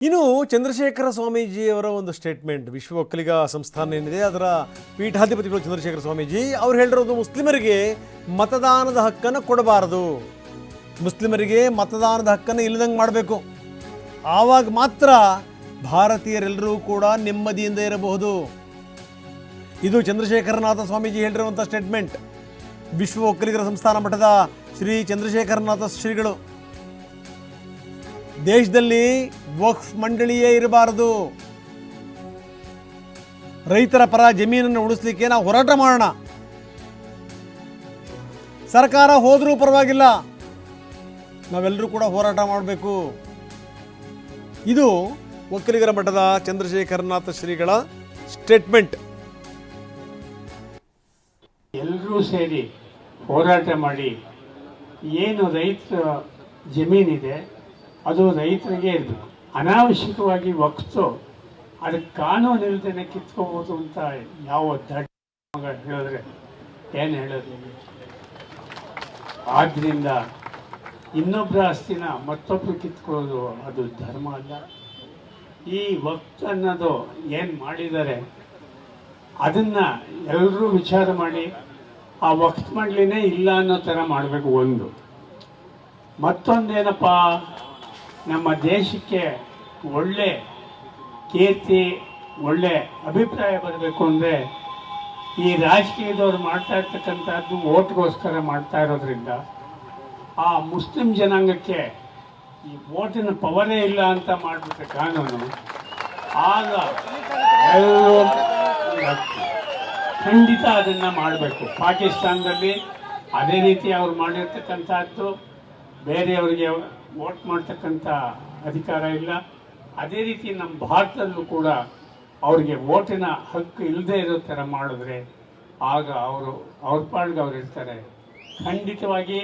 ಇನ್ನು ಚಂದ್ರಶೇಖರ ಸ್ವಾಮೀಜಿಯವರ ಒಂದು ಸ್ಟೇಟ್ಮೆಂಟ್ ವಿಶ್ವ ಒಕ್ಕಲಿಗ ಸಂಸ್ಥಾನ ಏನಿದೆ, ಅದರ ಪೀಠಾಧಿಪತಿಗಳು ಚಂದ್ರಶೇಖರ ಸ್ವಾಮೀಜಿ, ಅವ್ರು ಹೇಳಿರೋದು ಮುಸ್ಲಿಮರಿಗೆ ಮತದಾನದ ಹಕ್ಕನ್ನು ಕೊಡಬಾರದು. ಮುಸ್ಲಿಮರಿಗೆ ಮತದಾನದ ಹಕ್ಕನ್ನು ಇಲ್ಲದಂಗೆ ಮಾಡಬೇಕು. ಆವಾಗ ಮಾತ್ರ ಭಾರತೀಯರೆಲ್ಲರೂ ಕೂಡ ನೆಮ್ಮದಿಯಿಂದ ಇರಬಹುದು. ಇದು ಚಂದ್ರಶೇಖರನಾಥ ಸ್ವಾಮೀಜಿ ಹೇಳಿರುವಂಥ ಸ್ಟೇಟ್ಮೆಂಟ್ ವಿಶ್ವ ಒಕ್ಕಲಿಗರ ಸಂಸ್ಥಾನ ಮಠದ ಶ್ರೀ ಚಂದ್ರಶೇಖರನಾಥ ಶ್ರೀಗಳು ದೇಶದಲ್ಲಿ ವಕ್ಫ್ ಮಂಡಳಿಯೇ ಇರಬಾರದು. ರೈತರ ಪರ ಜಮೀನನ್ನು ಉಳಿಸ್ಲಿಕ್ಕೆ ನಾವು ಹೋರಾಟ ಮಾಡೋಣ. ಸರ್ಕಾರ ಹೋದರೂ ಪರವಾಗಿಲ್ಲ, ನಾವೆಲ್ಲರೂ ಕೂಡ ಹೋರಾಟ ಮಾಡಬೇಕು. ಇದು ಒಕ್ಕಲಿಗರ ಮಠದ ಚಂದ್ರಶೇಖರನಾಥ ಶ್ರೀಗಳ ಸ್ಟೇಟ್ಮೆಂಟ್. ಎಲ್ಲರೂ ಸೇರಿ ಹೋರಾಟ ಮಾಡಿ, ಏನು ರೈತರ ಜಮೀನಿದೆ ಅದು ರೈತರಿಗೆ ಇರಬೇಕು ಅನಾವಶ್ಯಕವಾಗಿ ವಕ್ತು. ಅದಕ್ಕೆ ಕಾನೂನು ಇಲ್ದೇನೆ ಕಿತ್ಕೋಬೋದು ಅಂತ ಯಾವ ದಡ್ಡ ಹೇಳಿದ್ರೆ ಏನು ಹೇಳೋದು ಆದ್ದರಿಂದ ಇನ್ನೊಬ್ಬರ ಆಸ್ತಿನ ಮತ್ತೊಬ್ಬರು ಕಿತ್ಕೊಳ್ಳೋದು ಅದು ಧರ್ಮ ಅಲ್ಲ. ಈ ವಕ್ತು ಅನ್ನೋದು ಏನು ಮಾಡಿದ್ದಾರೆ, ಅದನ್ನು ಎಲ್ಲರೂ ವಿಚಾರ ಮಾಡಿ, ಆ ವಕ್ತ ಮಾಡಲಿನೇ ಇಲ್ಲ ಅನ್ನೋ ಥರ ಮಾಡಬೇಕು ಒಂದು. ಮತ್ತೊಂದೇನಪ್ಪ ನಮ್ಮ ದೇಶಕ್ಕೆ ಒಳ್ಳೆ ಕೀರ್ತಿ, ಒಳ್ಳೆ ಅಭಿಪ್ರಾಯ ಬರಬೇಕು ಅಂದರೆ ಈ ರಾಜಕೀಯದವ್ರು ಮಾಡ್ತಾ ಇರ್ತಕ್ಕಂಥದ್ದು ಓಟ್ಗೋಸ್ಕರ ಮಾಡ್ತಾ ಇರೋದ್ರಿಂದ ಆ ಮುಸ್ಲಿಂ ಜನಾಂಗಕ್ಕೆ ಈ ಓಟಿನ ಪವರೇ ಇಲ್ಲ ಅಂತ ಮಾಡಿಬಿಟ್ಟ ಕಾನೂನು ಆಗ ಖಂಡಿತ ಅದನ್ನು ಮಾಡಬೇಕು. ಪಾಕಿಸ್ತಾನದಲ್ಲಿ ಅದೇ ರೀತಿ ಅವ್ರು ಮಾಡಿರ್ತಕ್ಕಂಥದ್ದು, ಬೇರೆಯವರಿಗೆ ವೋಟ್ ಮಾಡ್ತಕ್ಕಂಥ ಅಧಿಕಾರ ಇಲ್ಲ. ಅದೇ ರೀತಿ ನಮ್ಮ ಭಾರತದಲ್ಲೂ ಕೂಡ ಅವರಿಗೆ ಓಟಿನ ಹಕ್ಕು ಇಲ್ಲದೆ ಇರೋ ಥರ ಮಾಡಿದ್ರೆ ಆಗ ಅವರು, ಅವ್ರ ಪಾಡ್ಗೆ ಅವ್ರು ಇರ್ತಾರೆ. ಖಂಡಿತವಾಗಿ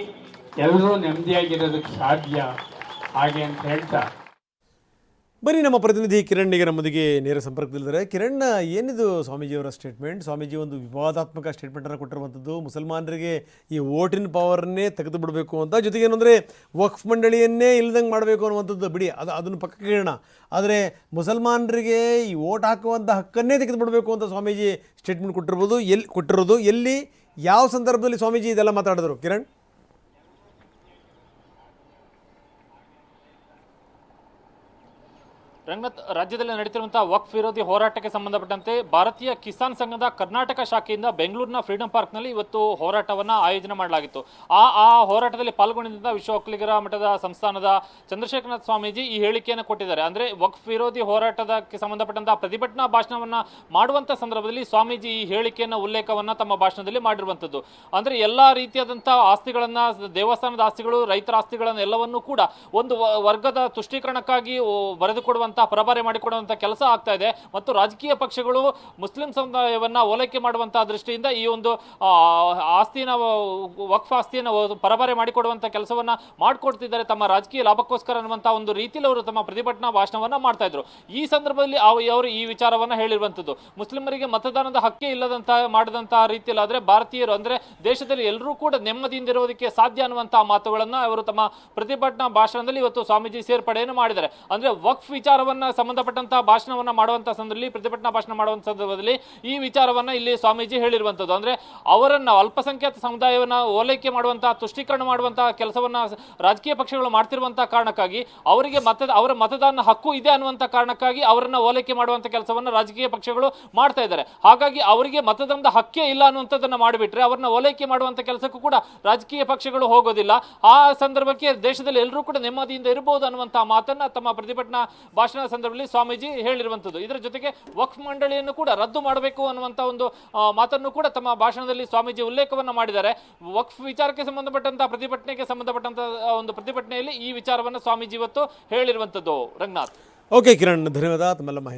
ಎಲ್ಲರೂ ನೆಮ್ಮದಿಯಾಗಿರೋದಕ್ಕೆ ಸಾಧ್ಯ. ಹಾಗೆ ಅಂತ ಹೇಳ್ತಾ ಬನ್ನಿ ನಮ್ಮ ಪ್ರತಿನಿಧಿ ಕಿರಣ್ ಈಗ ನಮ್ಮೊಂದಿಗೆ ನೇರ ಸಂಪರ್ಕದಲ್ಲಿದ್ದಾರೆ. ಕಿರಣ್, ಏನಿದು ಸ್ವಾಮೀಜಿಯವರ ಸ್ಟೇಟ್ಮೆಂಟ್ ಸ್ವಾಮೀಜಿ ಒಂದು ವಿವಾದಾತ್ಮಕ ಸ್ಟೇಟ್ಮೆಂಟನ್ನು ಕೊಟ್ಟಿರುವಂಥದ್ದು. ಮುಸಲ್ಮಾನರಿಗೆ ಈ ವೋಟಿನ ಪವರ್ನೇ ತೆಗೆದು ಬಿಡಬೇಕು ಅಂತ. ಜೊತೆಗೆ ಏನಂದರೆ, ವಕ್ಫ್ ಮಂಡಳಿಯನ್ನೇ ಇಲ್ದಂಗೆ ಮಾಡಬೇಕು ಅನ್ನುವಂಥದ್ದು. ಬಿಡಿ, ಅದು, ಅದನ್ನು ಪಕ್ಕಕ್ಕೆ ಇಡೋಣ ಆದರೆ ಮುಸಲ್ಮಾನರಿಗೆ ಈ ವೋಟ್ ಹಾಕುವಂಥ ಹಕ್ಕನ್ನೇ ತೆಗೆದು ಬಿಡಬೇಕು ಅಂತ ಸ್ವಾಮೀಜಿ ಸ್ಟೇಟ್ಮೆಂಟ್ ಕೊಟ್ಟಿರ್ಬೋದು. ಎಲ್ಲಿ ಕೊಟ್ಟಿರೋದು ಎಲ್ಲಿ, ಯಾವ ಸಂದರ್ಭದಲ್ಲಿ ಸ್ವಾಮೀಜಿ ಇದೆಲ್ಲ ಮಾತಾಡಿದ್ರು? ಕಿರಣ್? ರಂಗನಾಥ್ ರಾಜ್ಯದಲ್ಲಿ ನಡೀತಿರುವಂತಹ ವಕ್ಫ್ ವಿರೋಧಿ ಹೋರಾಟಕ್ಕೆ ಸಂಬಂಧಪಟ್ಟಂತೆ ಭಾರತೀಯ ಕಿಸಾನ್ ಸಂಘದ ಕರ್ನಾಟಕ ಶಾಖೆಯಿಂದ ಬೆಂಗಳೂರಿನ ಫ್ರೀಡಂ ಪಾರ್ಕ್ನಲ್ಲಿ ಇವತ್ತು ಹೋರಾಟವನ್ನು ಆಯೋಜನೆ ಮಾಡಲಾಗಿತ್ತು. ಆ ಆ ಹೋರಾಟದಲ್ಲಿ ಪಾಲ್ಗೊಂಡಿದ್ದ ವಿಶ್ವ ಒಕ್ಕಲಿಗರ ಮಠದ ಸಂಸ್ಥಾನದ ಚಂದ್ರಶೇಖರನಾಥ ಸ್ವಾಮೀಜಿ ಈ ಹೇಳಿಕೆಯನ್ನು ಕೊಟ್ಟಿದ್ದಾರೆ. ಅಂದ್ರೆ ವಕ್ಫ್ ವಿರೋಧಿ ಹೋರಾಟದಕ್ಕೆ ಸಂಬಂಧಪಟ್ಟಂತಹ ಪ್ರತಿಭಟನಾ ಭಾಷಣವನ್ನ ಮಾಡುವಂತ ಸಂದರ್ಭದಲ್ಲಿ ಸ್ವಾಮೀಜಿ ಈ ಹೇಳಿಕೆಯನ್ನು ಉಲ್ಲೇಖವನ್ನ ತಮ್ಮ ಭಾಷಣದಲ್ಲಿ ಮಾಡಿರುವಂತದ್ದು ಅಂದ್ರೆ ಎಲ್ಲಾ ರೀತಿಯಾದಂಥ ಆಸ್ತಿಗಳನ್ನ ದೇವಸ್ಥಾನದ ಆಸ್ತಿಗಳು ರೈತರ ಆಸ್ತಿಗಳನ್ನ ಎಲ್ಲವನ್ನೂ ಕೂಡ ಒಂದು ವರ್ಗದ ತುಷ್ಟೀಕರಣಕ್ಕಾಗಿ ಓ, ಬರೆದುಕೊಡುವಂತಹ ಪರಭಾರೆ ಮಾಡಿಕೊಡುವಂಥ ಕೆಲಸ ಆಗ್ತಾ ಇದೆ. ಮತ್ತು ರಾಜಕೀಯ ಪಕ್ಷಗಳು ಮುಸ್ಲಿಂ ಸಮುದಾಯವನ್ನ ಓಲೈಕೆ ಮಾಡುವಂತಹ ದೃಷ್ಟಿಯಿಂದ ಈ ಒಂದು ಆಸ್ತಿನ, ವಕ್ಫ್ ಆಸ್ತಿಯನ್ನು ಪರಭಾರೆ ಮಾಡಿಕೊಡುವಂತ ಕೆಲಸವನ್ನ ಮಾಡಿಕೊಡ್ತಿದ್ದಾರೆ. ತಮ್ಮ ರಾಜಕೀಯ ಲಾಭಕ್ಕೋಸ್ಕರ ಅನ್ನುವಂತಹ ಒಂದು ರೀತಿಯಲ್ಲಿ ಅವರು ತಮ್ಮ ಪ್ರತಿಭಟನಾ ಭಾಷಣವನ್ನ ಮಾಡ್ತಾ ಇದ್ರು. ಈ ಸಂದರ್ಭದಲ್ಲಿ ಅವರು ಈ ವಿಚಾರವನ್ನ ಹೇಳಿರುವಂತದ್ದು. ಮುಸ್ಲಿಮರಿಗೆ ಮತದಾನದ ಹಕ್ಕೇ ಇಲ್ಲದಂತಹ ಮಾಡಿದಂತಹ ರೀತಿಯಲ್ಲಿ ಆದ್ರೆ ಭಾರತೀಯರು ಅಂದ್ರೆ ದೇಶದಲ್ಲಿ ಎಲ್ಲರೂ ಕೂಡ ನೆಮ್ಮದಿಯಿಂದ ಇರೋದಕ್ಕೆ ಸಾಧ್ಯ ಅನ್ನುವಂತಹ ಮಾತುಗಳನ್ನ ಅವರು ತಮ್ಮ ಪ್ರತಿಭಟನಾ ಭಾಷಣದಲ್ಲಿ ಇವತ್ತು ಸ್ವಾಮೀಜಿ ಸೇರ್ಪಡೆಯನ್ನು ಮಾಡಿದ್ದಾರೆ. ಅಂದ್ರೆ ವಕ್ಫ್ ವಿಚಾರವನ್ನ ಸಂಬಂಧಪಟ್ಟಂತಹ ಭಾಷಣವನ್ನ ಮಾಡುವಂತಹ ಸಂದರ್ಭದಲ್ಲಿ, ಪ್ರತಿಭಟನಾ ಭಾಷಣ ಮಾಡುವಂತ ಸಂದರ್ಭದಲ್ಲಿ ಈ ವಿಚಾರವನ್ನ ಇಲ್ಲಿ ಸ್ವಾಮೀಜಿ ಹೇಳಿರುವಂತದ್ದು. ಅಂದ್ರೆ ಅವರನ್ನ ಅಲ್ಪಸಂಖ್ಯಾತ ಸಮುದಾಯವನ್ನ ಓಲೈಕೆ ಮಾಡುವಂತಹ ತುಷ್ಟೀಕರಣ ಮಾಡುವಂತಹ ಕೆಲಸವನ್ನ ರಾಜಕೀಯ ಪಕ್ಷಗಳು ಮಾಡ್ತಿರುವಂತಹ ಕಾರಣಕ್ಕಾಗಿ ಅವರಿಗೆ ಮತ ಅವರ ಮತದಾನ ಹಕ್ಕು ಇದೆ ಅನ್ನುವಂತ ಕಾರಣಕ್ಕಾಗಿ ಅವರನ್ನ ಓಲೈಕೆ ಮಾಡುವಂತ ಕೆಲಸವನ್ನ ರಾಜಕೀಯ ಪಕ್ಷಗಳು ಮಾಡ್ತಾ ಇದ್ದಾರೆ. ಹಾಗಾಗಿ ಅವರಿಗೆ ಮತದಾನದ ಹಕ್ಕೇ ಇಲ್ಲ ಅನ್ನುವಂಥದ್ದನ್ನ ಮಾಡಿಬಿಟ್ರೆ ಅವ್ರನ್ನ ಓಲೈಕೆ ಮಾಡುವಂತ ಕೆಲಸಕ್ಕೂ ಕೂಡ ರಾಜಕೀಯ ಪಕ್ಷಗಳು ಹೋಗೋದಿಲ್ಲ. ಆ ಸಂದರ್ಭಕ್ಕೆ ದೇಶದಲ್ಲಿ ಎಲ್ಲರೂ ಕೂಡ ನೆಮ್ಮದಿಯಿಂದ ಇರಬಹುದು ಅನ್ನುವಂತಹ ಮಾತನ್ನ ತಮ್ಮ ಪ್ರತಿಭಟನಾ ಭಾಷಣದ ಸಂದರ್ಭದಲ್ಲಿ ಸ್ವಾಮೀಜಿ ಹೇಳಿರುವಂತದ್ದು ಇದರ ಜೊತೆಗೆ ವಕ್ಫ್ ಮಂಡಳಿಯನ್ನು ಕೂಡ ರದ್ದು ಮಾಡಬೇಕು ಅನ್ನುವಂತ ಒಂದು ಮಾತನ್ನು ಕೂಡ ತಮ್ಮ ಭಾಷಣದಲ್ಲಿ ಸ್ವಾಮೀಜಿ ಉಲ್ಲೇಖವನ್ನು ಮಾಡಿದ್ದಾರೆ. ವಕ್ಫ್ ವಿಚಾರಕ್ಕೆ ಸಂಬಂಧಪಟ್ಟಂತಹ ಪ್ರತಿಭಟನೆಗೆ ಸಂಬಂಧಪಟ್ಟಂತಹ ಒಂದು ಪ್ರತಿಭಟನೆಯಲ್ಲಿ ಈ ವಿಚಾರವನ್ನು ಸ್ವಾಮೀಜಿ ಇವತ್ತು ಹೇಳಿರುವಂತದ್ದು ರಂಗನಾಥ್. ಓಕೆ ಕಿರಣ್, ಧನ್ಯವಾದ. ತಮ್ಮೆಲ್ಲ